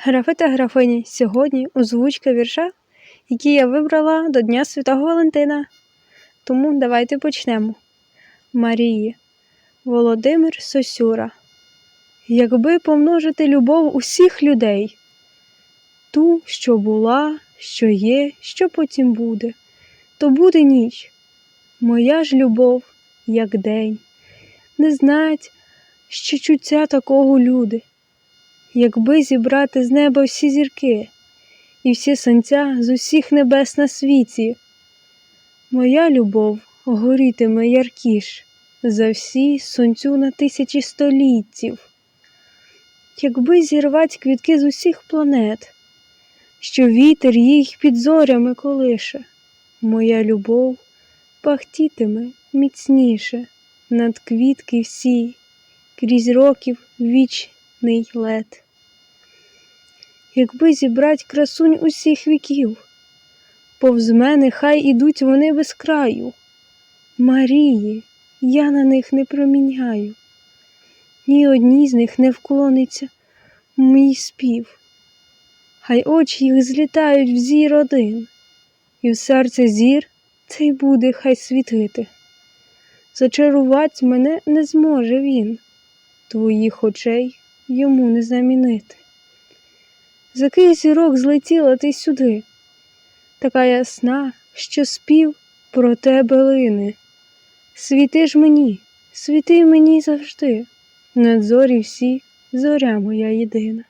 Графи та графині, сьогодні озвучка вірша, який я вибрала до Дня Святого Валентина. Тому давайте почнемо. Марії, Володимир Сосюра. Якби помножити любов усіх людей, ту, що була, що є, що потім буде, то буде ніч. Моя ж любов, як день, не знать, що чуття такого люди. Якби зібрати з неба всі зірки і всі сонця з усіх небес на світі, моя любов горітиме яркіш за всі сонцю на тисячі століттів. Якби зірвать квітки з усіх планет, що вітер їх під зорями колише, моя любов пахтітиме міцніше над квітки всі, крізь років вічний лед. Якби зібрать красунь усіх віків, повз мене хай ідуть вони без краю. Марії, я на них не проміняю, ні одній з них не вклониться мій спів, хай очі їх злітають в зір один, і в серце зір цей буде хай світити. Зачарувать мене не зможе він, твоїх очей йому не замінити. З який зірок злетіла ти сюди, така ясна, що спів про тебе лине. Світи ж мені, світи мені завжди, над зорі всі, зоря моя єдина.